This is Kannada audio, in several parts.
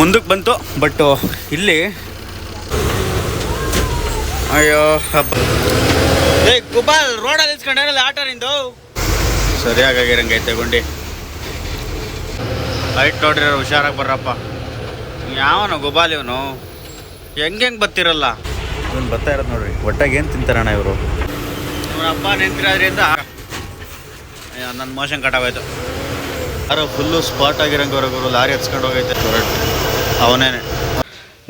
ಮುಂದಕ್ಕೆ ಬಂತು ಬಟ್ ಇಲ್ಲಿ. ಅಯ್ಯೋ ಹಬ್ಬ. ಏ ಗುಬಾಲ್ ರೋಡಲ್ಲಿ ಇಸ್ಕೊಂಡೇನಲ್ಲ ಆಟೋ ನಿಂದು? ಸರಿಯಾಗಿರಂಗೈತೆ ಗುಂಡಿ. ಲೈಟ್ ನೋಡ್ರಿ ಹುಷಾರಾಗಿ ಬರ್ರಪ್ಪ. ಯಾವನು ಗುಬಾಲ್ ಇವನು? ಹೆಂಗೆ ಹೆಂಗೆ ಬತ್ತಿರಲ್ಲ ಇವನು ಬರ್ತಾ ಇರೋದು ನೋಡ್ರಿ ಒಟ್ಟಾಗಿ ಏನು ತಿಂತಾರಣ್ಣ ಇವರು? ಇವನಪ್ಪ ನಿಂತಿರೋದ್ರಿಂದ ನನ್ನ ಮೋಷನ್ ಕಟಾಗೋಯ್ತು ಯಾರೋ ಫುಲ್ಲು ಸ್ಪಾಟ್ ಆಗಿರಂಗವರೆಗೂ ಲಾರಿ ಹಚ್ಕೊಂಡು ಹೋಗೈತೆ. ಅವನೇನೆ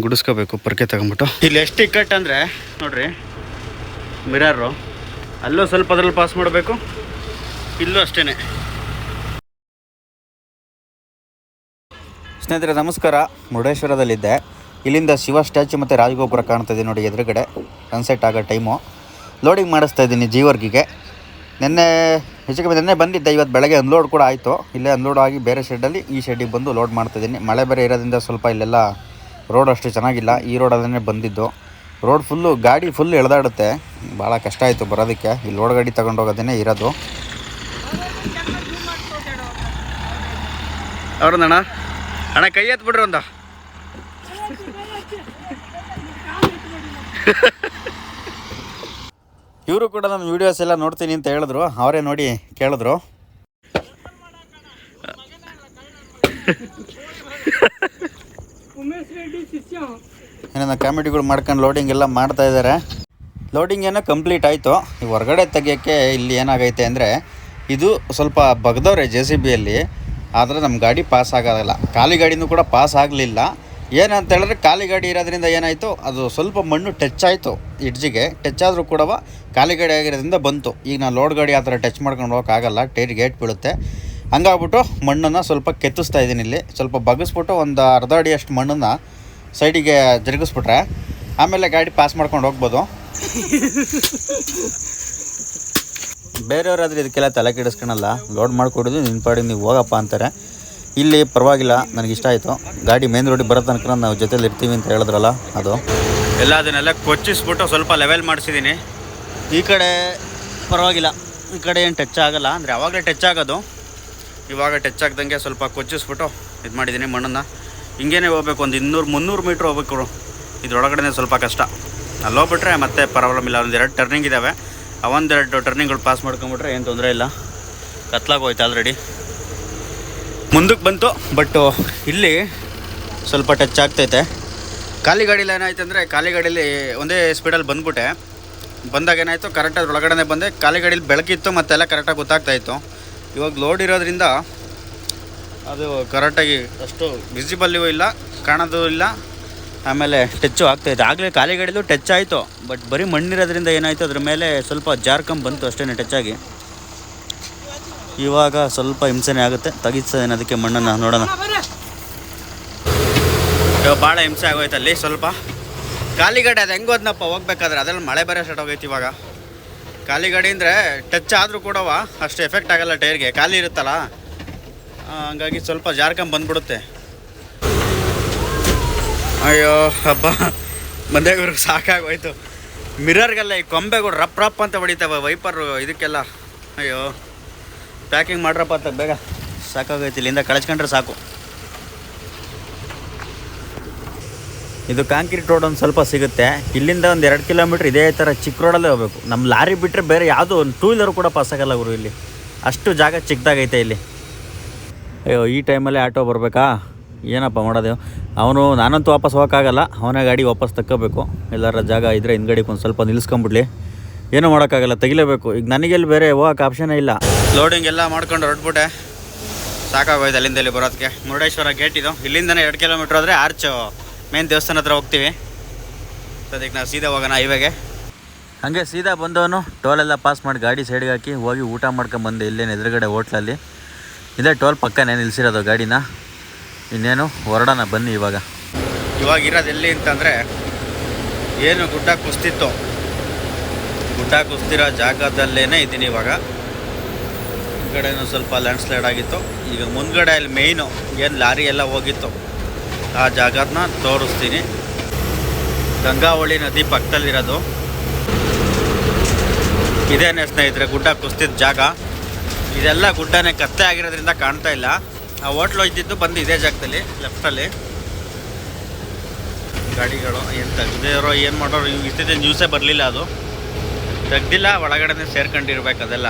ಗುಡಿಸ್ಕೋಬೇಕು, ಪರ್ಕೆ ತಗೊಂಬಿಟ್ಟು. ಇಲ್ಲಿ ಎಷ್ಟು ಇಕ್ಕಟ್ಟು ಅಂದರೆ, ನೋಡ್ರಿ ಮಿರರು ಅಲ್ಲೂ ಸ್ವಲ್ಪ ಅದ್ರಲ್ಲಿ ಪಾಸ್ ಮಾಡಬೇಕು. ಇಲ್ಲೂ ಅಷ್ಟೇ ಸ್ನೇಹಿತರೆ, ನಮಸ್ಕಾರ. ಮುರುಡೇಶ್ವರದಲ್ಲಿದ್ದೆ. ಇಲ್ಲಿಂದ ಶಿವ ಸ್ಟ್ಯಾಚು ಮತ್ತು ರಾಜಗೋಪುರ ಇದೆ ನೋಡಿ ಎದುರುಗಡೆ. ಸನ್ಸೆಟ್ ಆಗೋ ಟೈಮು ಲೋಡಿಂಗ್ ಮಾಡಿಸ್ತಾ ಇದ್ದೀನಿ ಜೀವರ್ಗಿಗೆ ನಿನ್ನೆ, ಹೆಚ್ಚು ಕಮ್ಮಿ ನಿನ್ನೆ ಬಂದಿದ್ದೆ, ಇವತ್ತು ಬೆಳಗ್ಗೆ ಅನ್ಲೋಡ್ ಕೂಡ ಆಯಿತು. ಇಲ್ಲೇ ಅನ್ಲೋಡ್ ಆಗಿ ಬೇರೆ ಶೆಡ್ಡಲ್ಲಿ ಈ ಶೆಡ್ಡಿಗೆ ಬಂದು ಲೋಡ್ ಮಾಡ್ತಿದ್ದೀನಿ. ಮಳೆ ಬೇರೆ ಇರೋದ್ರಿಂದ ಸ್ವಲ್ಪ ಇಲ್ಲೆಲ್ಲ ರೋಡ್ ಅಷ್ಟು ಚೆನ್ನಾಗಿಲ್ಲ. ಈ ರೋಡ್ ಅದನ್ನೇ ಬಂದಿದ್ದು. ರೋಡ್ ಫುಲ್ಲು ಗಾಡಿ ಫುಲ್ ಎಳೆದಾಡುತ್ತೆ. ಭಾಳ ಕಷ್ಟ ಆಯಿತು ಬರೋದಕ್ಕೆ. ಇಲ್ಲಿ ಲೋಡ್ ಗಾಡಿ ತಗೊಂಡು ಹೋಗೋದೇ ಇರೋದು. ಅವ್ರಣ್ಣ ಅಣ್ಣ, ಕೈ ಎತ್ಬಿಡ್ರಿ ಒಂದು. ಇವರು ಕೂಡ ನನ್ನ ವೀಡಿಯೋಸ್ ಎಲ್ಲ ನೋಡ್ತೀನಿ ಅಂತ ಹೇಳಿದ್ರು. ಅವರೇ ನೋಡಿ ಕೇಳಿದ್ರು. ಏನೇನೋ ಕಾಮಿಡಿಗಳು ಮಾಡ್ಕೊಂಡು ಲೋಡಿಂಗ್ ಎಲ್ಲ ಮಾಡ್ತಾ ಇದ್ದಾರೆ. ಲೋಡಿಂಗ್ ಏನೋ ಕಂಪ್ಲೀಟ್ ಆಯಿತು. ಈ ಹೊರಗಡೆ ತೆಗಿಯೋಕ್ಕೆ ಇಲ್ಲಿ ಏನಾಗೈತೆ ಅಂದರೆ ಇದು ಸ್ವಲ್ಪ ಬಗ್ದವ್ರೆ ಜೆ ಸಿ ಬಿಯಲ್ಲಿ ಆದರೆ ನಮ್ಮ ಗಾಡಿ ಪಾಸ್ ಆಗೋದಿಲ್ಲ. ಖಾಲಿ ಗಾಡಿನೂ ಕೂಡ ಪಾಸ್ ಆಗಲಿಲ್ಲ. ಏನಂತ ಹೇಳಿದ್ರೆ ಖಾಲಿ ಗಾಡಿ ಇರೋದ್ರಿಂದ ಏನಾಯಿತು? ಅದು ಸ್ವಲ್ಪ ಮಣ್ಣು ಟಚ್ ಆಯಿತು. ಇಡ್ಜಿಗೆ ಟಚ್ ಆದರೂ ಕೂಡ ಖಾಲಿ ಗಾಡಿ ಆಗಿರೋದ್ರಿಂದ ಬಂತು. ಈಗ ನಾನು ಲೋಡ್ ಗಾಡಿ ಆ ಥರ ಟಚ್ ಮಾಡ್ಕೊಂಡು ಹೋಗೋಕ್ಕಾಗಲ್ಲ. ಟೈರ್ ಗೇಟ್ ಬೀಳುತ್ತೆ. ಹಂಗಾಗ್ಬಿಟ್ಟು ಮಣ್ಣನ್ನು ಸ್ವಲ್ಪ ಕೆತ್ತಿಸ್ತಾ ಇದ್ದೀನಿ ಇಲ್ಲಿ. ಸ್ವಲ್ಪ ಬಗ್ಗಿಸ್ಬಿಟ್ಟು ಒಂದು ಅರ್ಧ ಅಡಿಯಷ್ಟು ಮಣ್ಣನ್ನು ಸೈಡಿಗೆ ಜರುಗಿಸ್ಬಿಟ್ರೆ ಆಮೇಲೆ ಗಾಡಿ ಪಾಸ್ ಮಾಡ್ಕೊಂಡು ಹೋಗ್ಬೋದು. ಬೇರೆಯವರಾದ್ರೆ ಇದಕ್ಕೆಲ್ಲ ತಲೆ ಕೆಡಿಸ್ಕೊಳಲ್ಲ. ಲೋಡ್ ಮಾಡಿಕೊಡೋದು ನಿನ್ನ ಪಾಡಿಗೆ ನೀವು ಹೋಗಪ್ಪ ಅಂತಾರೆ. ಇಲ್ಲಿ ಪರವಾಗಿಲ್ಲ, ನನಗೆ ಇಷ್ಟ ಆಯಿತು. ಗಾಡಿ ಮೇನ್ ರೋಡಿಗೆ ಬರೋ ತನಕ ನಾವು ಜೊತೆಲಿ ಇರ್ತೀವಿ ಅಂತ ಹೇಳಿದ್ರಲ್ಲ, ಅದು. ಎಲ್ಲ ಅದನ್ನೆಲ್ಲ ಕೊಚ್ಚಿಸ್ಬಿಟ್ಟು ಸ್ವಲ್ಪ ಲೆವೆಲ್ ಮಾಡಿಸಿದ್ದೀನಿ. ಈ ಕಡೆ ಪರವಾಗಿಲ್ಲ, ಈ ಕಡೆ ಏನು ಟಚ್ ಆಗಲ್ಲ, ಅಂದರೆ ಯಾವಾಗಲೇ ಟಚ್ ಆಗೋದು. ಇವಾಗ ಟಚ್ ಆಗ್ದಂಗೆ ಸ್ವಲ್ಪ ಕೊಚ್ಚಿಸ್ಬಿಟ್ಟು ಇದು ಮಾಡಿದ್ದೀನಿ ಮಣ್ಣನ್ನು. ಹಿಂಗೇನೆ ಹೋಗ್ಬೇಕು, ಒಂದು ಇನ್ನೂರು, ಮುನ್ನೂರು ಮೀಟ್ರ್ ಹೋಗ್ಬೇಕು ಇದ್ರೊಳಗಡೆ ಸ್ವಲ್ಪ ಕಷ್ಟ. ಅಲ್ಲಿ ಹೋಗ್ಬಿಟ್ರೆ ಮತ್ತೆ ಪ್ರಾಬ್ಲಮ್ ಇಲ್ಲ, ಒಂದು ಎರಡು ಟರ್ನಿಂಗ್ ಇದ್ದಾವೆ ಆ ಒಂದೆರಡು ಟರ್ನಿಂಗ್ಗಳು ಪಾಸ್ ಮಾಡ್ಕೊಂಬಿಟ್ರೆ ಏನು ತೊಂದರೆ ಇಲ್ಲ. ಕತ್ಲಾಗೋಯ್ತು ಆಲ್ರೆಡಿ ಮುಂದಕ್ಕೆ ಬಂತು ಬಟ್ಟು ಇಲ್ಲಿ ಸ್ವಲ್ಪ ಟಚ್ ಆಗ್ತೈತೆ. ಖಾಲಿ ಗಾಡೀಲಿ ಏನಾಯ್ತು ಅಂದರೆ, ಖಾಲಿ ಗಾಡೀಲಿ ಒಂದೇ ಸ್ಪೀಡಲ್ಲಿ ಬಂದ್ಬಿಟ್ಟೆ. ಬಂದಾಗ ಏನಾಯಿತು ಕರೆಕ್ಟಾಗಿ ಒಳಗಡೆ ಬಂದೆ. ಖಾಲಿ ಗಾಡೀಲಿ ಬೆಳಕಿತ್ತು ಮತ್ತೆಲ್ಲ ಕರೆಕ್ಟಾಗಿ ಗೊತ್ತಾಗ್ತಾ ಇತ್ತು. ಇವಾಗ ಲೋಡ್ ಇರೋದ್ರಿಂದ ಅದು ಕರೆಕ್ಟಾಗಿ ಅಷ್ಟು ವಿಸಿಬಲ್ಲಿಯೂ ಇಲ್ಲ, ಕಾಣೋದು ಇಲ್ಲ. ಆಮೇಲೆ ಟಚ್ಚು ಆಗ್ತೈತೆ. ಆಗಲೇ ಖಾಲಿ ಟಚ್ ಆಯಿತು ಬಟ್ ಬರೀ ಮಣ್ಣಿರೋದ್ರಿಂದ ಏನಾಯಿತು, ಅದ್ರ ಮೇಲೆ ಸ್ವಲ್ಪ ಜಾರ್ಕಂಬ್ ಬಂತು ಅಷ್ಟೇ ಟಚ್ ಆಗಿ. ಇವಾಗ ಸ್ವಲ್ಪ ಹಿಂಸೆನೇ ಆಗುತ್ತೆ. ತೆಗಿಸ್ತೇನೆ ಅದಕ್ಕೆ ಮಣ್ಣನ್ನು ನೋಡೋಣ. ಇವಾಗ ಭಾಳ ಹಿಂಸೆ ಆಗೋಯ್ತು ಅಲ್ಲಿ ಸ್ವಲ್ಪ. ಕಾಲಿಗಡೆ ಗಾಡಿ ಅದು ಹೆಂಗೆ ಹೋದ್ನಪ್ಪ? ಹೋಗ್ಬೇಕಾದ್ರೆ ಅದ್ರಲ್ಲಿ ಮಳೆ ಬರೋ ಸ್ಟಾರ್ಟ್ ಹೋಗೈತಿ ಇವಾಗ. ಕಾಲಿಗಡಿ ಗಾಡಿ ಅಂದರೆ ಟಚ್ ಆದರೂ ಕೂಡವ, ಅಷ್ಟು ಎಫೆಕ್ಟ್ ಆಗಲ್ಲ ಟೈರ್ಗೆ. ಖಾಲಿ ಇರುತ್ತಲ್ಲ? ಹಂಗಾಗಿ ಸ್ವಲ್ಪ ಜಾರ್ಕೊಂಡ್ ಬಂದ್ಬಿಡುತ್ತೆ. ಅಯ್ಯೋ ಹಬ್ಬ ಬಂದೇ ಇವ್ರಿಗೆ ಸಾಕಾಗೋಯ್ತು ಮಿರರ್ಗೆಲ್ಲ ಈ ಕೊಂಬೆಗಳು ರಪ್ ರಪ್ ಅಂತ ಹೊಡಿತಾವೆ ವೈಪರು ಇದಕ್ಕೆಲ್ಲ. ಅಯ್ಯೋ. ಪ್ಯಾಕಿಂಗ್ ಮಾಡ್ರಪ್ಪ ಅಂತ ಬೇಗ ಸಾಕಾಗೈತಿ, ಇಲ್ಲಿಂದ ಕಳಿಸ್ಕೊಂಡ್ರೆ ಸಾಕು. ಇದು ಕಾಂಕ್ರೀಟ್ ರೋಡ್ ಒಂದು ಸ್ವಲ್ಪ ಸಿಗುತ್ತೆ. ಇಲ್ಲಿಂದ ಒಂದು ಎರಡು ಕಿಲೋಮೀಟ್ರ್ ಇದೇ ಥರ ಚಿಕ್ಕ ರೋಡಲ್ಲೇ ಹೋಗ್ಬೇಕು. ನಮ್ಮ ಲಾರಿ ಬಿಟ್ಟರೆ ಬೇರೆ ಯಾವುದೋ ಒಂದು ಟೂ ವೀಲರ್ ಕೂಡ ಪಾಸ್ ಆಗಲ್ಲ ಗುರು ಇಲ್ಲಿ. ಅಷ್ಟು ಜಾಗ ಚಿಕ್ಕದಾಗೈತೆ ಇಲ್ಲಿ. ಅಯ್ಯೋ, ಈ ಟೈಮಲ್ಲಿ ಆಟೋ ಬರಬೇಕಾ? ಏನಪ್ಪ ಮಾಡೋದು? ಅವನು, ನಾನಂತೂ ವಾಪಸ್ ಹೋಗೋಕ್ಕಾಗಲ್ಲ. ಅವನೇ ಗಾಡಿ ವಾಪಸ್ ತಕ್ಕೋಬೇಕು. ಎಲ್ಲರ ಜಾಗ ಇದ್ದರೆ ಹಿಂದ್ಗಡೆಗೆ ಒಂದು ಸ್ವಲ್ಪ ನಿಲ್ಲಿಸ್ಕೊಂಬಿಡ್ಲಿ ಏನೂ ಮಾಡೋಕ್ಕಾಗಲ್ಲ, ತೆಗಿಲೇಬೇಕು. ಈಗ ನನಗೆಲ್ಲಿ ಬೇರೆ ಹೋಗೋಕೆ ಆಪ್ಷನೇ ಇಲ್ಲ. ಲೋಡಿಂಗ್ ಎಲ್ಲ ಮಾಡ್ಕೊಂಡು ಹೊರಟ್ಬಿಟ್ಟೆ. ಸಾಕಾಗೋಯ್ತು ಅಲ್ಲಿಂದ ಇಲ್ಲಿ ಬರೋದಕ್ಕೆ. ಮುರುಡೇಶ್ವರ ಗೇಟ್ ಇದು. ಇಲ್ಲಿಂದನೇ ಎರಡು ಕಿಲೋಮೀಟ್ರ್ ಆದರೆ ಆರ್ಚು ಮೇನ್ ದೇವಸ್ಥಾನ ಹತ್ರ ಹೋಗ್ತೀವಿ. ಅದಕ್ಕೆ ನಾವು ಸೀದಾ ಹೋಗೋಣ ಹೈವೇಗೆ ಹಾಗೆ ಸೀದಾ ಬಂದವನು ಟೋಲೆಲ್ಲ ಪಾಸ್ ಮಾಡಿ ಗಾಡಿ ಸೈಡ್ಗೆ ಹಾಕಿ ಹೋಗಿ ಊಟ ಮಾಡ್ಕೊಂಬಂದೆ ಇಲ್ಲೇನು ಎದುರುಗಡೆ ಹೋಟ್ಲಲ್ಲಿ ಇದೇ ಟೋಲ್ ಪಕ್ಕನೇ ನಿಲ್ಲಿಸಿರೋದು ಗಾಡಿನ. ಇನ್ನೇನು ಹೊರಡೋಣ ಬನ್ನಿ ಇವಾಗ. ಇವಾಗ ಇರೋದು ಎಲ್ಲಿ ಅಂತಂದರೆ ಏನು ಗುಡ್ಡ ಕುಸ್ತಿತ್ತು. ಗುಡ್ಡ ಕುಸ್ತಿರೋ ಜಾಗದಲ್ಲೇ ಇದ್ದೀನಿ ಇವಾಗ. ಕಡೆನೂ ಸ್ವಲ್ಪ ಲ್ಯಾಂಡ್ ಸ್ಲೈಡ್ ಆಗಿತ್ತು. ಈಗ ಮುಂದ್ಗಡೆ ಅಲ್ಲಿ ಮೇಯ್ನು ಏನು ಲಾರಿ ಎಲ್ಲ ಹೋಗಿತ್ತು. ಆ ಜಾಗನ ತೋರಿಸ್ತೀನಿ. ಗಂಗಾವಳಿ ನದಿ ಪಕ್ಕದಲ್ಲಿರೋದು. ಇದೇನೇ ಸ್ನೇಹಿತರೆ, ಗುಡ್ಡ ಕುಸ್ತಿದ್ದ ಜಾಗ. ಇದೆಲ್ಲ ಗುಡ್ಡನೇ ಕತ್ತೆ ಆಗಿರೋದ್ರಿಂದ ಕಾಣ್ತಾ ಇಲ್ಲ. ಆ ಹೋಟ್ಲು ಇದ್ದಿದ್ದು ಬಂದು ಇದೇ ಜಾಗದಲ್ಲಿ ಲೆಫ್ಟಲ್ಲಿ ಗಾಡಿಗಳು ಏನು ತೆಗ್ದಿರೋ ಏನು ಮಾಡೋರು ಇಷ್ಟಿದೆ ನ್ಯೂಸೇ ಬರಲಿಲ್ಲ ಅದು. ತೆಗ್ದಿಲ್ಲ ಒಳಗಡೆ ಸೇರ್ಕೊಂಡಿರ್ಬೇಕು ಅದೆಲ್ಲ.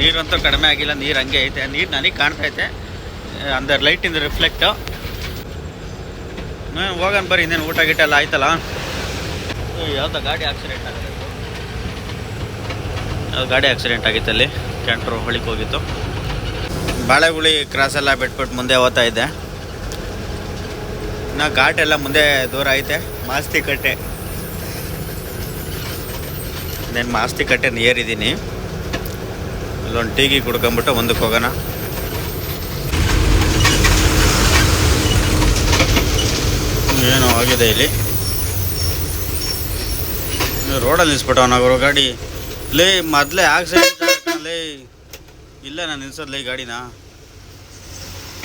ನೀರಂತೂ ಕಡಿಮೆ ಆಗಿಲ್ಲ, ನೀರು ಹಂಗೆ ಐತೆ. ನೀರು ನನಗೆ ಕಾಣ್ತಾ ಐತೆ. ಅಂದರೆ ಲೈಟಿಂದ ರಿಫ್ಲೆಕ್ಟು ಹೋಗೋಣ ಬರ್ರಿ, ಇನ್ನೇನು ಊಟ ಗೀಟ ಎಲ್ಲ ಆಯ್ತಲ್ಲ? ಯಾವುದೋ ಗಾಡಿ ಆಕ್ಸಿಡೆಂಟ್ ಆಗಿದೆ ಯಾವ್ದು ಗಾಡಿ ಆಕ್ಸಿಡೆಂಟ್ ಆಗಿತ್ತು ಅಲ್ಲಿ. ಕ್ಯಾಂಟ್ರು ಹೊಳಿಗೆ ಹೋಗಿತ್ತು. ಬಾಳೆಗುಳಿ ಕ್ರಾಸ್ ಎಲ್ಲ ಬಿಟ್ಬಿಟ್ಟು ಮುಂದೆ ಹೋಗ್ತಾ ಇದ್ದೆ. ನಾ ಘಾಟೆಲ್ಲ ಮುಂದೆ ದೂರ ಐತೆ. ಮಾಸ್ತಿ ಕಟ್ಟೆ. ನಾನು ಮಾಸ್ತಿ ಕಟ್ಟೆ ನಿಯರ್ ಇದ್ದೀನಿ ಇಲ್ಲೊಂದು ಟೀಗಿ ಕುಡ್ಕೊಂಬಿಟ್ಟು ಒಂದಕ್ಕೆ ಹೋಗೋಣ. ಏನೋ ಆಗಿದೆ ಇಲ್ಲಿ. ರೋಡಲ್ಲಿ ನಿಲ್ಸ್ಬಿಟ್ಟವನ ಅವರು ಗಾಡಿ. ಲೇ, ಮೊದಲೇ ಆಕ್ಸಿಡೆಂಟ್ ಲೇ. ಇಲ್ಲ, ನಾನು ನಿಲ್ಸೋದು ಲೇ ಗಾಡಿನ.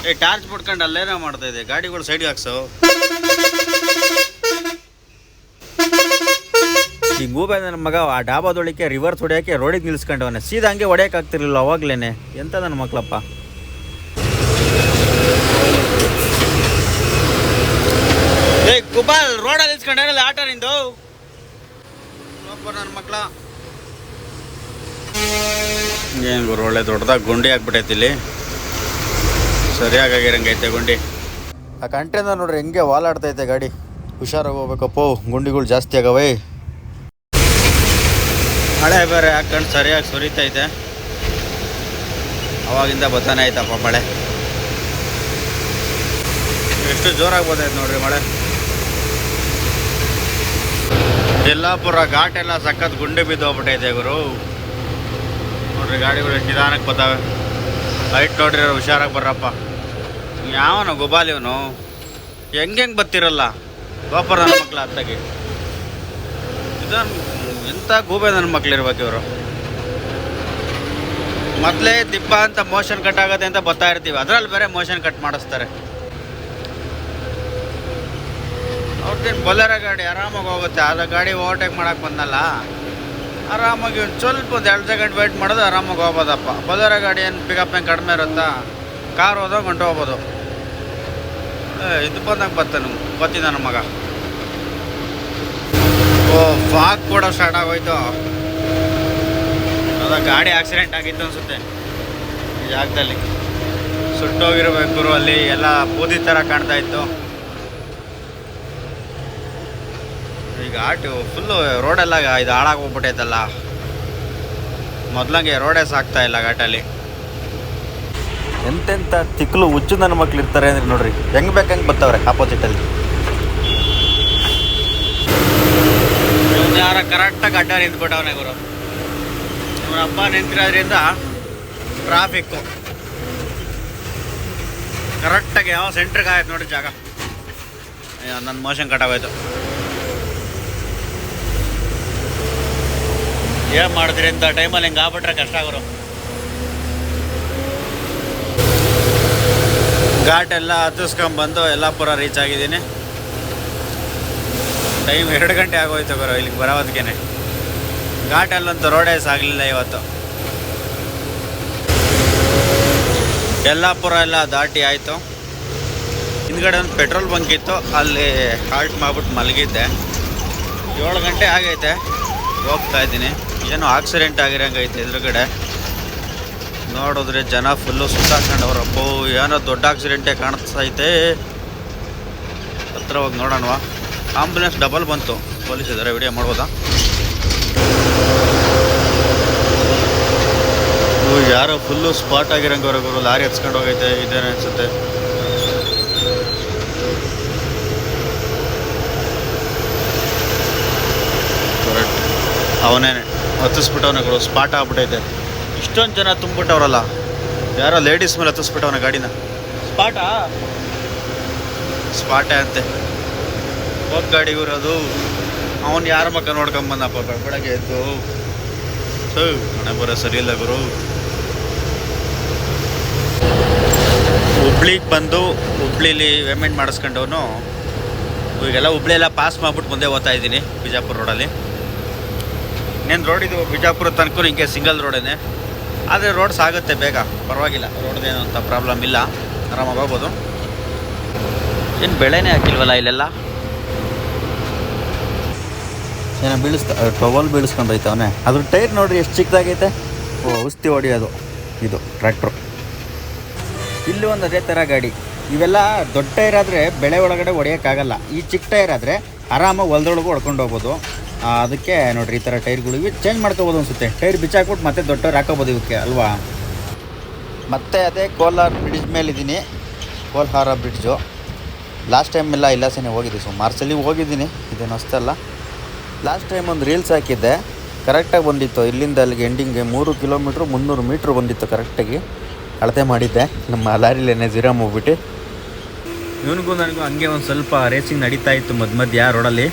ಏ, ಟಾರ್ಚ್ ಬಿಟ್ಕೊಂಡು ಅಲ್ಲೇನೋ ಮಾಡ್ತಾ ಇದೆ ಗಾಡಿಗಳು ಸೈಡ್ಗೆ ಹಾಕ್ಸೋ. ಈ ಗೂಬೆ ನನ್ನ ಮಗ ಆ ಡಾಬಾದೊಳಕ್ಕೆ ರಿವರ್ಸ್ ಹೊಡೆಯೋಕೆ ರೋಡಿಗೆ ನಿಲ್ಸ್ಕೊಂಡವನೆ ಸೀದಾ ಹಂಗೆ ಹೊಡೆಯಕ್ಕೆ ಆಗ್ತಿರ್ಲಿಲ್ಲ ಅವಾಗ್ಲೇನೆ ಎಂತ ನನ್ನ ಮಕ್ಕಳಪ್ಪ ಏ ಗುಬಾಲ್ ರೋಡಲ್ಲಿ ನಿಲ್ಸ್ಕೊಂಡೇನಲ್ಲ ಆಟ ನಿಂದು? ನನ್ನ ಮಕ್ಕಳ ಏನು ಗುರು ಒಳ್ಳೆ ದೊಡ್ಡದಾಗ ಗುಂಡಿ ಹಾಕ್ಬಿಟ್ಟೈತಿ ಇಲ್ಲಿ. ಸರಿಯಾಗಿರಂಗೈತೆ ಗುಂಡಿ. ಆ ಕಂಟ್ರಿಂದ ನೋಡ್ರಿ ಹೆಂಗೆ ವಾಲಾಡ್ತೈತೆ ಗಾಡಿ. ಹುಷಾರಾಗಿ ಹೋಗ್ಬೇಕಪ್ಪ ಗುಂಡಿಗಳು ಜಾಸ್ತಿ ಆಗವೆ. ಮಳೆ ಬೇರೆ ಹಾಕೊಂಡು ಸರಿಯಾಗಿ ಸುರಿತೈತೆ. ಅವಾಗಿಂದ ಬತ್ತಾನೆ ಆಯ್ತಪ್ಪ ಮಳೆ. ಎಷ್ಟು ಜೋರಾಗಿ ಬಂದೈತೆ ನೋಡ್ರಿ ಮಳೆ. ಯಲ್ಲಾಪುರ ಘಾಟ್ ಎಲ್ಲ ಸಖತ್ ಗುಂಡಿ ಬಿದ್ದು ಹೋಗ್ಬಿಟ್ಟೈತೆ ಗುರು. ನೋಡ್ರಿ ಗಾಡಿಗಳು ನಿಧಾನಕ್ಕೆ ಬರ್ತಾವೆ ಲೈಟ್ ನೋಡ್ರಿ ಹುಷಾರಾಗಿ ಬರ್ರಪ್ಪ. ಯಾವನು ಗೋಬಾಲಿವನು ಇವನು? ಬತ್ತಿರಲ್ಲ? ಗೋಪರ ನನ್ನ ಅತ್ತಾಗಿ. ಇದನ್ನು ಎಂಥ ಗೂಬೆ ನನ್ನ ಮಕ್ಳಿರ್ಬೇಕು ಇವರು? ಮೊದಲೇ ದಿಬ್ಬ ಅಂತ ಮೋಷನ್ ಕಟ್ ಆಗುತ್ತೆ ಅಂತ ಬರ್ತಾ ಇರ್ತೀವಿ. ಅದರಲ್ಲಿ ಬೇರೆ ಮೋಷನ್ ಕಟ್ ಮಾಡಿಸ್ತಾರೆ. ಅವ್ರದ್ದೇನು ಬೊಲೆರ ಗಾಡಿ ಆರಾಮಾಗಿ ಹೋಗುತ್ತೆ. ಅದ ಗಾಡಿ ಓವರ್ಟೇಕ್ ಮಾಡೋಕೆ ಬಂದಲ್ಲ. ಆರಾಮಾಗಿ ಒಂದು ಸ್ವಲ್ಪ ಒಂದು ಎರಡು ಸೆಕೆಂಡ್ ವೇಟ್ ಮಾಡೋದು ಆರಾಮಾಗಿ ಹೋಗ್ಬೋದಪ್ಪ. ಬೊಲೆರ ಗಾಡಿ ಏನು ಪಿಕಪ್ ಏನು ಕಡಿಮೆ ಇರುತ್ತಾ? ಕಾರ್ ಹೋದಾಗ ಹೊಂಟು ಹೋಗ್ಬೋದು ಇದು ಬಂದಾಗ ಬರ್ತಾನೆ. ಬತ್ತಿದ್ದ ನನ್ನ ಮಗ. ಓ ಫಾಗ್ ಕೂಡ ಸ್ಟಾರ್ಟ್ ಆಗೋಯ್ತು. ಅದ ಗಾಡಿ ಆಕ್ಸಿಡೆಂಟ್ ಆಗಿತ್ತು ಅನ್ಸುತ್ತೆ. ಈ ಜಾಗದಲ್ಲಿ. ಸುಟ್ಟೋಗಿರ್ಬೇಕು ಗುರು, ಅಲ್ಲಿ ಎಲ್ಲ ಬೂದಿ ಥರ ಕಾಣ್ತಾ ಇತ್ತು. ಈಗ ಆಟು ಫುಲ್ಲು ರೋಡೆಲ್ಲ ಇದು ಹಾಳಾಗಿ ಹೋಗ್ಬಿಟ್ಟೈತಲ್ಲ. ಮೊದ್ಲಂಗೆ ರೋಡೇ ಸಾಕ್ತಾ ಇಲ್ಲ ಘಾಟಲ್ಲಿ. ಎಂತೆಂಥ ತಿಕ್ಲು ಹುಚ್ಚು ನನ್ನ ಮಕ್ಳು ಇರ್ತಾರೆ ಅಂದ್ರೆ ನೋಡ್ರಿ. ಹೆಂಗ್ ಬೇಕಂಗೆ ಬರ್ತಾವ್ರೆ ಆಪೋಸಿಟಲ್ಲಿ ಯಾರ ಕರೆಕ್ಟಾಗಿ ಅಡ್ಡ ನಿಂತ್ಬಿಟ್ಟವನೆ ಗುರು. ಇವ್ರ ಅಪ್ಪ ನಿಂತಿರೋದ್ರಿಂದ ಟ್ರಾಫಿಕ್ಕು ಕರೆಕ್ಟಾಗಿ ಯಾವ ಸೆಂಟ್ರಿಗೆ ಆಯ್ತು ನೋಡಿ ಜಾಗ. ನನ್ನ ಮೋಷನ್ ಕಟಾವಾಯ್ತು ಏನು ಮಾಡಿದ್ರಿ ಇಂಥ ಟೈಮಲ್ಲಿ ಹಿಂಗೆ ಆಗ್ಬಿಟ್ರೆ ಕಷ್ಟ ಗುರು. ಘಾಟ್ ಎಲ್ಲ ಹತ್ತಿಸ್ಕೊಂಬಂದು ಯಲ್ಲಾಪುರ ರೀಚ್ ಆಗಿದ್ದೀನಿ. ಟೈಮ್ ಎರಡು ಗಂಟೆ ಆಗೋಯ್ತು ಬರೋ ಇಲ್ಲಿಗೆ ಬರೋದಕ್ಕೇನೆ ಘಾಟಲ್ಲಂತೂ ರೋಡೇಸ್ ಆಗಲಿಲ್ಲ ಇವತ್ತು. ಯಲ್ಲಾಪುರ ಎಲ್ಲ ದಾಟಿ ಆಯಿತು. ಹಿಂದ್ಗಡೆ ಒಂದು ಪೆಟ್ರೋಲ್ ಬಂಕ್ ಇತ್ತು, ಅಲ್ಲಿ ಹಾಲ್ಟ್ ಮಾಡ್ಬಿಟ್ಟು ಮಲಗಿದ್ದೆ. ಏಳು ಗಂಟೆ ಆಗೈತೆ, ಹೋಗ್ತಾ ಇದ್ದೀನಿ. ಏನೋ ಆಕ್ಸಿಡೆಂಟ್ ಆಗಿರಂಗೈತೆ ಎದುರುಗಡೆ. ನೋಡಿದ್ರೆ ಜನ ಫುಲ್ಲು ಸುತ್ತಾಕೊಂಡವ್ರಪ್ಪ ಏನೋ ದೊಡ್ಡ ಆಕ್ಸಿಡೆಂಟೇ ಕಾಣಿಸ್ತೈತೆ ಹತ್ರ ಹೋಗಿ ನೋಡೋಣವಾ? ಆಂಬುಲೆನ್ಸ್ ಡಬಲ್ ಬಂತು. ಪೊಲೀಸ್ ಇದ್ದಾರೆ ವಿಡಿಯೋ ಮಾಡ್ಬೋದಾ? ಯಾರೋ ಫುಲ್ಲು ಸ್ಪಾಟ್ ಆಗಿರಂಗವ್ರೆ ಗುರು ಲಾರಿ ಹಚ್ಕೊಂಡು ಹೋಗೈತೆ ಇದೇನೆ ಅನ್ಸುತ್ತೆ. ಕರೆಕ್ಟ್ ಅವನೇನೆ ಹತ್ತಿಸ್ಬಿಟ್ಟವನ ಗುರು ಸ್ಪಾಟ್ ಆಗ್ಬಿಟ್ಟೈತೆ. ಇಷ್ಟೊಂದು ಜನ ತುಂಬಿಟ್ಟವ್ರಲ್ಲ ಯಾರೋ ಲೇಡೀಸ್ ಮೇಲೆ ಹತ್ತಿಸ್ಬಿಟ್ಟವನ ಗಾಡಿನ. ಸ್ಪಾಟಾ ಸ್ಪಾಟೇ ಅಂತೆ. ಹೋಗ್ ಗಾಡಿ ಇರೋದು. ಅವನು ಯಾರ ಮಕ್ಕ ನೋಡ್ಕೊಂಬಂದಪ್ಪ ಬೆಳಗ್ಗೆ ಎದ್ದು. ಮನೆ ಬರ ಸರಿ ಇಲ್ಲ ಗುರು. ಹುಬ್ಳಿಗೆ ಬಂದು ಹುಬ್ಳಿಲಿ ಪೇಮೆಂಟ್ ಮಾಡಿಸ್ಕೊಂಡವನು. ಈಗೆಲ್ಲ ಹುಬ್ಳಿ ಎಲ್ಲ ಪಾಸ್ ಮಾಡ್ಬಿಟ್ಟು ಮುಂದೆ ಓದ್ತಾ ಇದ್ದೀನಿ, ಬಿಜಾಪುರ ರೋಡಲ್ಲಿ ರೋಡ್ ಇದು? ಬಿಜಾಪುರ ತನಕ ಹಿಂಗೆ ಸಿಂಗಲ್ ರೋಡೇ ಆದರೆ ರೋಡ್ ಸಾಗುತ್ತೆ ಬೇಗ. ಪರವಾಗಿಲ್ಲ ರೋಡ್ದೇನು ಅಂತ ಪ್ರಾಬ್ಲಮ್ ಇಲ್ಲ. ಆರಾಮಾಗಿ ಹೋಗ್ಬೋದು. ಏನು ಬೆಳೆನೇ ಹಾಕಿಲ್ವಲ್ಲ ಇಲ್ಲೆಲ್ಲ? ಏನೋ ಬೀಳಿಸ್ಕ ಟವಲ್ ಬೀಳಿಸ್ಕೊಂಡೈತೆ ಅವನೇ ಅದ್ರ ಟೈರ್ ನೋಡ್ರಿ ಎಷ್ಟು ಚಿಕ್ಕದಾಗೈತೆ. ಓ ಔಷಧಿ ಹೊಡಿಯೋದು. ಇದು ಟ್ರ್ಯಾಕ್ಟ್ರು. ಇಲ್ಲಿ ಒಂದು ಅದೇ ಥರ ಗಾಡಿ. ಇವೆಲ್ಲ ದೊಡ್ಡ ಟೈರ್ ಆದರೆ ಬೆಳೆ ಒಳಗಡೆ ಹೊಡೆಯೋಕ್ಕಾಗಲ್ಲ. ಈ ಚಿಕ್ಕ ಟೈರ್ ಆದರೆ ಆರಾಮಾಗಿ ಹೊಲ್ದೊಳಗೂ ಹೊಡ್ಕೊಂಡು ಹೋಗ್ಬೋದು. ಅದಕ್ಕೆ ನೋಡ್ರಿ ಈ ಥರ ಟೈರ್ಗಳು ಇವು. ಚೇಂಜ್ ಮಾಡ್ಕೋಬೋದು ಅನ್ಸುತ್ತೆ. ಟೈರ್ ಬಿಚ್ಚಾಕ್ಬಿಟ್ಟು ಮತ್ತೆ ದೊಡ್ಡ ಟೈರ್ ಹಾಕೋಬೋದು ಇವಕ್ಕೆ ಅಲ್ವಾ? ಮತ್ತೆ ಅದೇ ಕೋಲಾರ ಬ್ರಿಡ್ಜ್ ಮೇಲಿದ್ದೀನಿ ಕೋಲ್ಹಾರ ಬ್ರಿಡ್ಜು. ಲಾಸ್ಟ್ ಟೈಮ್ ಎಲ್ಲ ಇಲ್ಲ ಸೇನೆ ಹೋಗಿದ್ದೆ. ಸೊ ಮಾರ್ಚಲ್ಲಿ ಹೋಗಿದ್ದೀನಿ. ಇದೇನು ಅಷ್ಟಲ್ಲ ಲಾಸ್ಟ್ ಟೈಮ್ ಒಂದು ರೀಲ್ಸ್ ಹಾಕಿದ್ದೆ ಕರೆಕ್ಟಾಗಿ ಬಂದಿತ್ತು. ಇಲ್ಲಿಂದ ಅಲ್ಲಿಗೆ ಎಂಡಿಂಗ್ಗೆ ಮೂರು ಕಿಲೋಮೀಟ್ರ್ ಮುನ್ನೂರು ಮೀಟ್ರ್ ಬಂದಿತ್ತು ಕರೆಕ್ಟಾಗಿ ಅಳತೆ ಮಾಡಿದ್ದೆ. ನಮ್ಮ ಲಾರಿಲೇನೆ ಜಿರಾಮ್ ಹೋಗ್ಬಿಟ್ಟು ಇವನಿಗೂ ನನಗೂ ಹಂಗೆ ಒಂದು ಸ್ವಲ್ಪ ರೇಸಿಂಗ್ ನಡೀತಾ ಇತ್ತು ಮಧ್ಯ ಮಧ್ಯ ರೋಡಲ್ಲಿ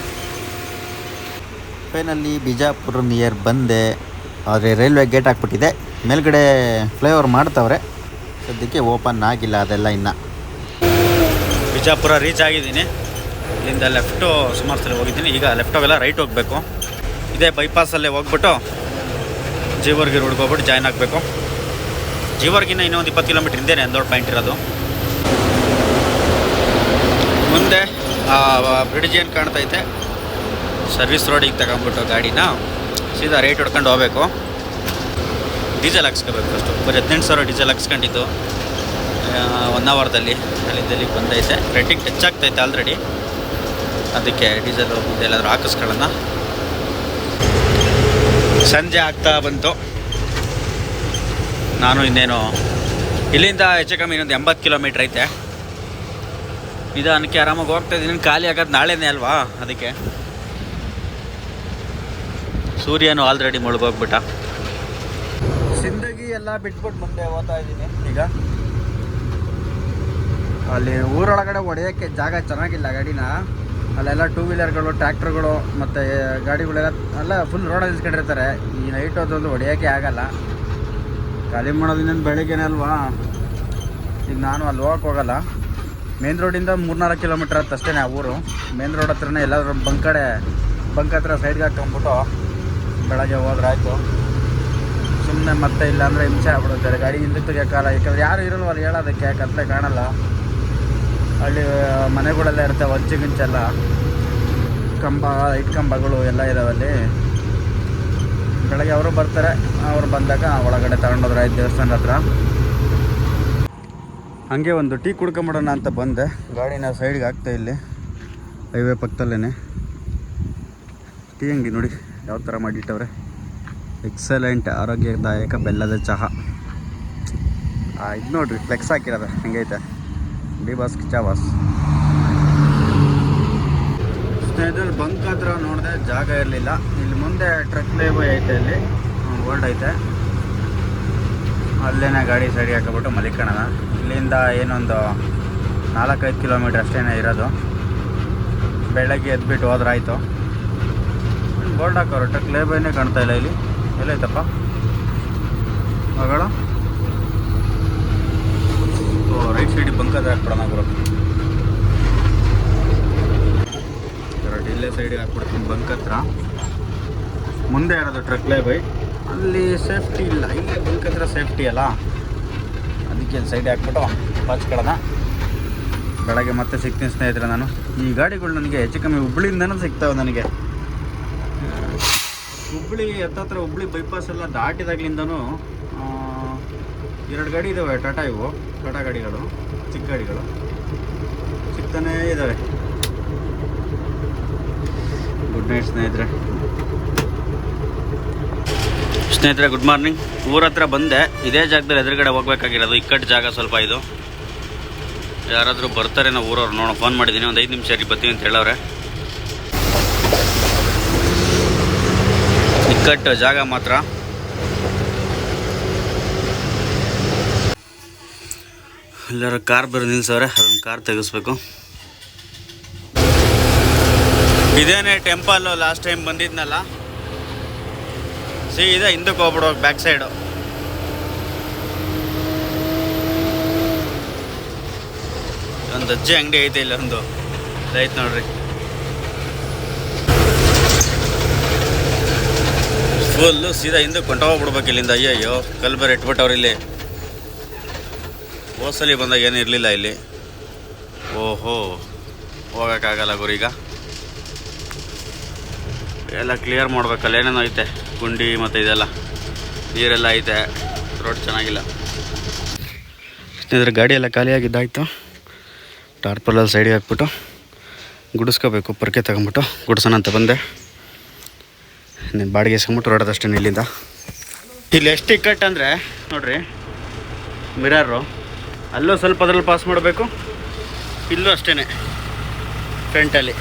ಫೈನಲ್ಲಿ ಬಿಜಾಪುರ ನಿಯರ್ ಬಂದೆ. ಆದರೆ ರೈಲ್ವೆ ಗೇಟ್ ಹಾಕ್ಬಿಟ್ಟಿದೆ. ಮೇಲ್ಗಡೆ ಫ್ಲೈಓವರ್ ಮಾಡ್ತವ್ರೆ. ಸದ್ಯಕ್ಕೆ ಓಪನ್ ಆಗಿಲ್ಲ ಅದೆಲ್ಲ ಇನ್ನು. ಬಿಜಾಪುರ ರೀಚ್ ಆಗಿದ್ದೀನಿ. ಇಲ್ಲಿಂದ ಲೆಫ್ಟು ಸುಮಾರು ಸಲ ಹೋಗಿದ್ದೀನಿ. ಈಗ ಲೆಫ್ಟ್ ಹೋಗಲ್ಲ ರೈಟ್ ಹೋಗಬೇಕು. ಇದೇ ಬೈಪಾಸಲ್ಲೇ ಹೋಗ್ಬಿಟ್ಟು ಜೀವರ್ಗಿ ರೋಡ್ಗೆ ಹೋಗ್ಬಿಟ್ಟು ಜಾಯ್ನ್ ಆಗಬೇಕು. ಜೀವರ್ಗಿನ ಇನ್ನೊಂದು ಇಪ್ಪತ್ತು ಕಿಲೋಮೀಟ್ರ್ ಹಿಂದೆನೇ ಎಂದೋಡ್ ಪಾಯಿಂಟ್ ಇರೋದು. ಮುಂದೆ ಬ್ರಿಡ್ಜ್ ಏನು ಕಾಣ್ತೈತೆ ಸರ್ವಿಸ್ ರೋಡಿಗೆ ತಗೊಂಬಿಟ್ಟು ಗಾಡಿನ. ಸೀದಾ ರೈಟ್ ಹೊಡ್ಕೊಂಡು ಹೋಗ್ಬೇಕು. ಡೀಸೆಲ್ ಹಾಕ್ಸ್ಕೋಬೇಕು ಫಸ್ಟು ಬರೀ ಹದಿನೆಂಟು ಸಾವಿರ ಡೀಸೆಲ್ ಹಾಕ್ಸ್ಕೊಂಡಿದ್ದು. ಒನ್ ಅವರ್ದಲ್ಲಿ. ಅಲ್ಲಿಂದ ಇಲ್ಲಿಗೆ ಬಂದೈತೆ. ರೆಡ್ಡಿಗೆ ಟಚ್ ಆಗ್ತೈತೆ ಆಲ್ರೆಡಿ ಅದಕ್ಕೆ ಡೀಸೆಲ್ ಎಲ್ಲಾದರೂ ಹಾಕಿಸ್ಕೊಳ್ಳೋಣ. ಸಂಜೆ ಆಗ್ತಾ ಬಂತು. ನಾನು ಇನ್ನೇನು ಇಲ್ಲಿಂದ ಹೆಚ್ಚು ಕಮ್ಮಿ ಇನ್ನೊಂದು ಎಂಬತ್ತು ಕಿಲೋಮೀಟ್ರ್ ಐತೆ. ನಿಧಾನಕ್ಕೆ ಆರಾಮಾಗಿ ಹೋಗ್ತಾ ಇದ್ದೀನಿ. ಖಾಲಿ ಆಗೋದು ನಾಳೆನೇ ಅಲ್ವಾ? ಅದಕ್ಕೆ. ಸೂರ್ಯನು ಆಲ್ರೆಡಿ ಮುಳುಗೋಗ್ಬಿಟ್ಟ. ಸಿಂದಗಿ ಎಲ್ಲ ಬಿಟ್ಬಿಟ್ಟು ಮುಂದೆ ಹೋಗ್ತಾ ಇದ್ದೀನಿ. ಈಗ ಅಲ್ಲಿ ಊರೊಳಗಡೆ ಹೊಡೆಯೋಕ್ಕೆ ಜಾಗ ಚೆನ್ನಾಗಿಲ್ಲ ಗಾಡಿನ. ಅಲ್ಲೆಲ್ಲ ಟೂ ವೀಲರ್ಗಳು ಟ್ರ್ಯಾಕ್ಟರ್ಗಳು ಮತ್ತು ಗಾಡಿಗಳೆಲ್ಲ ಎಲ್ಲ ಫುಲ್ ರೋಡಲ್ಲಿ ನಿಲ್ಸ್ಕೊಂಡಿರ್ತಾರೆ ಈ ನೈಟ್ ಹೊತ್ತೊಂದು ಹೊಡೆಯೋಕ್ಕೆ ಆಗಲ್ಲ. ಖಾಲಿ ಮಾಡೋದು ಇನ್ನೊಂದು ಬೆಳಿಗ್ಗೆನೇ ಅಲ್ವಾ? ಈಗ ನಾನು ಅಲ್ಲಿ ಹೋಗಕ್ಕೆ ಹೋಗಲ್ಲ. ಮೇನ್ ರೋಡಿಂದ ಮೂರ್ನಾಲ್ಕು ಕಿಲೋಮೀಟ್ರ್ ಅಷ್ಟೇ ಆ ಊರು. ಮೇನ್ ರೋಡ್ ಹತ್ರನೇ ಎಲ್ಲಾದ್ರೂ ಬಂಕ್ ಕಡೆ, ಬಂಕ್ ಹತ್ರ ಸೈಡ್ಗೆ ಹಾಕೊಂಬಿಟ್ಟು ಬೆಳಗ್ಗೆ ಹೋದ್ರೆ ಆಯಿತು. ಸುಮ್ಮನೆ ಮತ್ತೆ ಇಲ್ಲ ಅಂದರೆ ಹಿಂಸೆ ಆಗ್ಬಿಡುತ್ತೆ. ಗಾಡಿ ಹಿಂದೆ ತೆಗಿಯೋಕ್ಕಲ್ಲ ಯಾಕಂದ್ರೆ ಯಾರು ಇರಲ್ವಲ್ಲ ಹೇಳೋದಕ್ಕೆ ಕತ್ಲೆ ಕಾಣಲ್ಲ. ಹಳ್ಳಿ, ಮನೆಗಳೆಲ್ಲ ಇರುತ್ತೆ ಹಂಚು ಗಿಂಚೆಲ್ಲ ಕಂಬ ಲೈಟ್ ಕಂಬಗಳು ಎಲ್ಲ ಇದಾವಲ್ಲಿ ಬೆಳಗ್ಗೆ ಅವರು ಬರ್ತಾರೆ, ಅವರು ಬಂದಾಗ ಒಳಗಡೆ ತಗೊಂಡೋದ್ರಾಯ್ತು ದೇವಸ್ಥಾನದ ಹತ್ರ. ಹಾಗೆ ಒಂದು ಟೀ ಕುಡ್ಕೊಂಬಿಡೋಣ ಅಂತ ಬಂದೆ. ಗಾಡಿನ ಸೈಡ್ಗೆ ಹಾಕ್ತಾ ಇಲ್ಲಿ, ಹೈವೇ ಪಕ್ಕದಲ್ಲೇ ಟೀ ಅಂಗಡಿ ನೋಡಿ, ಯಾವ ಥರ ಮಾಡಿಟ್ಟವ್ರೆ ಎಕ್ಸಲೆಂಟ್ ಆರೋಗ್ಯದಾಯಕ ಬೆಲ್ಲದ ಚಹಾ. ಇದು ನೋಡ್ರಿ, ಫ್ಲೆಕ್ಸ್ ಹಾಕಿರೋದು, ಹೆಂಗೈತೆ? ಬಾಸ್ ಕಿಚಾವಾಸ್. ಸ್ನೇಹಿತರು ಬಂಕ್ ಹತ್ರ ನೋಡಿದೆ ಜಾಗ ಇರಲಿಲ್ಲ. ಇಲ್ಲಿ ಮುಂದೆ ಟ್ರಕ್ ಲೇಬೈ ಐತೆ ಇಲ್ಲಿ. ಬೋರ್ಡ್ ಐತೆ. ಅಲ್ಲೇನೆ ಗಾಡಿ ಸೈಡಿಗೆ ಹಾಕಿಬಿಟ್ಟು ಮಲಿಕಣನ. ಇಲ್ಲಿಂದ ಏನೊಂದು ನಾಲ್ಕೈದು ಕಿಲೋಮೀಟ್ರ್ ಅಷ್ಟೇ ಇರೋದು. ಬೆಳಗ್ಗೆ ಎದ್ಬಿಟ್ಟು ಆಯಿತು ಬೋರ್ಡ್ ಹಾಕೋರು. ಟ್ರಕ್ ಲೇಬೈನೇ ಕಾಣ್ತಾ ಇಲ್ಲ ಇಲ್ಲಿ. ಎಲ್ಲೈತಪ್ಪ? ಮಗಳು ಓ ರೈಟ್ ಸೈಡಿಗೆ ಬಂಕ್ ಹತ್ರ ಹಾಕ್ಬಿಡೋಣ ಗುರು ಎರಡು ಇಲ್ಲೇ ಸೈಡಿಗೆ ಹಾಕ್ಬಿಡ್ತೀನಿ ಬಂಕ್ ಹತ್ರ ಇರೋದು ಬೈ. ಅಲ್ಲಿ ಸೇಫ್ಟಿ ಇಲ್ಲ. ಇಲ್ಲೇ ಹತ್ರ ಸೇಫ್ಟಿ ಅಲ್ಲ. ಅದಕ್ಕೆ ಸೈಡ್ ಹಾಕ್ಬಿಟ್ಟು ಪಾಚ್ಕೊಳ್ಳೋಣ ಬೆಳಗ್ಗೆ ಮತ್ತೆ ಸಿಗ್ತೀನಿ ಸ್ನೇಹಿತರೆ ನಾನು. ಈ ಗಾಡಿಗಳು ನನಗೆ ಹೆಚ್ಚು ಕಮ್ಮಿ ಹುಬ್ಳಿಯಿಂದನೂ ಸಿಗ್ತಾವೆ ನನಗೆ. ಹುಬ್ಳಿ ಹತ್ತತ್ರ ಹುಬ್ಳಿ ಬೈಪಾಸ್ ಎಲ್ಲ ದಾಟಿದಾಗ್ಲಿಂದನೂ ಎರಡು ಗಾಡಿ ಇದ್ದಾವೆ ಟಾಟಾ ಇವು. ಟಾಟಾ ಗಾಡಿಗಳು, ಚಿಕ್ಕ ಗಾಡಿಗಳು. ಸಿಗ್ತಾನೇ ಇದ್ದಾವೆ ಗುಡ್ ನೈಟ್ ಸ್ನೇಹಿತರೆ. ಸ್ನೇಹಿತರೆ ಗುಡ್ ಮಾರ್ನಿಂಗ್ ಊರ ಹತ್ರ ಬಂದೆ. ಇದೇ ಜಾಗದಲ್ಲಿ ಎದುರುಗಡೆ ಹೋಗ್ಬೇಕಾಗಿರೋದು. ಇಕ್ಕಟ್ಟು ಜಾಗ ಸ್ವಲ್ಪ ಇದು. ಯಾರಾದರೂ ಬರ್ತಾರೆ ನಾವು ಊರವ್ರು ನೋಡೋ ಫೋನ್ ಮಾಡಿದ್ದೀನಿ. ಒಂದು ಐದು ನಿಮಿಷ ಇರಿ ಬರ್ತೀವಿ ಅಂತ ಹೇಳೋರೆ ಇಕ್ಕಟ್ಟು ಜಾಗ ಮಾತ್ರ. ಎಲ್ಲರ ಕಾರ್ ಬರೋ ನಿಲ್ಸವ್ರೆ. ಅದೊಂದು ಕಾರ್ ತೆಗಿಸ್ಬೇಕು. ಇದೇನೆ ಟೆಂಪಲ್ಲು ಲಾಸ್ಟ್ ಟೈಮ್ ಬಂದಿದ್ನಲ್ಲ? ಸೀದಾ ಹಿಂದಕ್ಕೆ ಹೋಗ್ಬಿಡೋ ಬ್ಯಾಕ್ ಸೈಡು ಒಂದು ಅಜ್ಜಿ ಅಂಗಡಿ ಐತೆ ಇಲ್ಲ ಒಂದು. ಐತೆ ನೋಡ್ರಿ. ಫುಲ್ಲು ಸೀದಾ ಹಿಂದೆ ಕೊಂಟೋಗ್ಬಿಡ್ಬೇಕು ಇಲ್ಲಿಂದ. ಅಯ್ಯೋ ಅಯ್ಯೋ ಕಲ್ಲು ಬೇರೆ ಇಟ್ಬಿಟ್ಟವ್ರು ಇಲ್ಲಿ. ಹೋಸಲಿ ಬಂದಾಗ ಏನೂ ಇರಲಿಲ್ಲ ಇಲ್ಲಿ. ಓಹೋ, ಹೋಗೋಕ್ಕಾಗಲ್ಲ ಈಗ. ಎಲ್ಲ ಕ್ಲಿಯರ್ ಮಾಡ್ಬೇಕಲ್ಲ, ಏನೇನೋ ಐತೆ. ಗುಂಡಿ ಮತ್ತು ಇದೆಲ್ಲ ನೀರೆಲ್ಲ ಐತೆ. ರೋಡ್ ಚೆನ್ನಾಗಿಲ್ಲ. ಸ್ನೇಹಿತರೆ ಗಾಡಿ ಎಲ್ಲ ಖಾಲಿಯಾಗಿದ್ದಾಯ್ತು. ಟಾರ್ಪಲಲ್ಲಿ ಸೈಡಿಗೆ ಹಾಕ್ಬಿಟ್ಟು ಗುಡಿಸ್ಕೋಬೇಕು. ಪರ್ಕೆ ತಗೊಂಬಿಟ್ಟು ಗುಡಿಸೋಣ ಅಂತ ಬಂದೆ. ನೀನು ಬಾಡಿಗೆ ಇಸ್ಕೊಂಬಿಟ್ಟು ಹೊರಡೋದಷ್ಟೇ ಇಲ್ಲಿಂದ. ಇಲ್ಲಿ ಎಷ್ಟು ಟಿಕೆಟ್ ಅಂದರೆ, ನೋಡ್ರಿ, ಮಿರಾರು. ಅಲ್ಲೂ ಸ್ವಲ್ಪ ಅದ್ರಲ್ಲಿ ಪಾಸ್ ಮಾಡಬೇಕು. ಇಲ್ಲೂ ಅಷ್ಟೇ ಫ್ರಂಟಲ್ಲಿ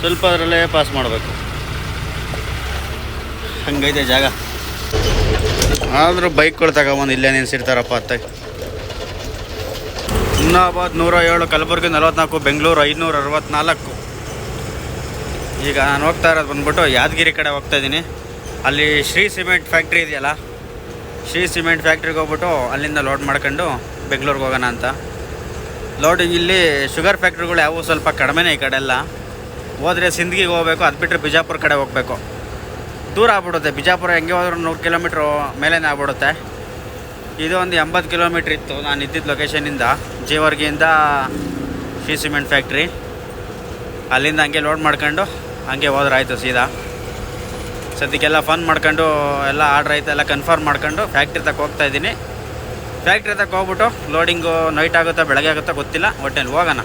ಸ್ವಲ್ಪ ಅದರಲ್ಲೇ ಪಾಸ್ ಮಾಡಬೇಕು. ಹಂಗೈತೆ ಜಾಗ. ಆದರೂ ಬೈಕ್ಗಳು ತಗೊಬಂದು ಇಲ್ಲೇ ನಿಲ್ಸಿರ್ತಾರಪ್ಪ ಅತ್ತ. ಹುಮ್ನಾಬಾದ್ ನೂರ ಏಳು ಕಲಬುರ್ಗಿ ನಲವತ್ನಾಲ್ಕು, ಬೆಂಗಳೂರು ಐನೂರ ಅರವತ್ನಾಲ್ಕು. ಈಗ ನಾನು ಹೋಗ್ತಾ ಇರೋದು ಬಂದ್ಬಿಟ್ಟು ಯಾದಗಿರಿ ಕಡೆ ಹೋಗ್ತಾ ಇದ್ದೀನಿ. ಅಲ್ಲಿ ಶ್ರೀ ಸಿಮೆಂಟ್ ಫ್ಯಾಕ್ಟ್ರಿ ಇದೆಯಲ್ಲ, ಶ್ರೀ ಸಿಮೆಂಟ್ ಫ್ಯಾಕ್ಟ್ರಿಗೆ ಹೋಗ್ಬಿಟ್ಟು ಅಲ್ಲಿಂದ ಲೋಡ್ ಮಾಡ್ಕೊಂಡು ಬೆಂಗಳೂರಿಗೆ ಹೋಗೋಣ ಅಂತ. ಲೋಡಿಂಗ್ ಇಲ್ಲಿ ಶುಗರ್ ಫ್ಯಾಕ್ಟ್ರಿಗಳು ಯಾವುವು ಸ್ವಲ್ಪ ಕಡಿಮೆನೇ ಈ ಕಡೆ ಎಲ್ಲ ಹೋದರೆ ಸಿಂದಗಿಗೆ ಹೋಗಬೇಕು, ಅದು ಬಿಟ್ಟರೆ ಬಿಜಾಪುರ ಕಡೆ ಹೋಗಬೇಕು. ದೂರ ಆಗ್ಬಿಡುತ್ತೆ. ಬಿಜಾಪುರ ಹೆಂಗೆ ಹೋದ್ರೂ ನೂರು ಕಿಲೋಮೀಟ್ರ್ ಮೇಲೇ ಆಗ್ಬಿಡುತ್ತೆ. ಇದು ಒಂದು ಎಂಬತ್ತು ಕಿಲೋಮೀಟ್ರ್ ಇತ್ತು ನಾನು ಇದ್ದಿದ್ದ ಲೊಕೇಶನಿಂದ ಜೀವರ್ಗಿಯಿಂದ ಶ್ರೀ ಸಿಮೆಂಟ್ ಫ್ಯಾಕ್ಟ್ರಿ ಅಲ್ಲಿಂದ ಹಂಗೆ ಲೋಡ್ ಮಾಡ್ಕೊಂಡು ಹಂಗೆ ಹೋದ್ರಾಯ್ತು ಸೀದಾ. ಸದ್ಯಕ್ಕೆಲ್ಲ ಫನ್ ಮಾಡ್ಕೊಂಡು ಎಲ್ಲ ಆರ್ಡ್ರ್ ಆಯಿತು, ಎಲ್ಲ ಕನ್ಫರ್ಮ್ ಮಾಡ್ಕೊಂಡು ಫ್ಯಾಕ್ಟ್ರಿ ತಕ್ಕ ಹೋಗ್ತಾ ಇದ್ದೀನಿ. ಫ್ಯಾಕ್ಟ್ರಿ ತಕ್ಕ ಹೋಗ್ಬಿಟ್ಟು ಲೋಡಿಂಗು ನೈಟ್ ಆಗುತ್ತಾ, ಬೆಳಗ್ಗೆ ಆಗುತ್ತಾ ಗೊತ್ತಿಲ್ಲ ಒಟ್ಟೆಲ್ಲಿ ಹೋಗೋಣ.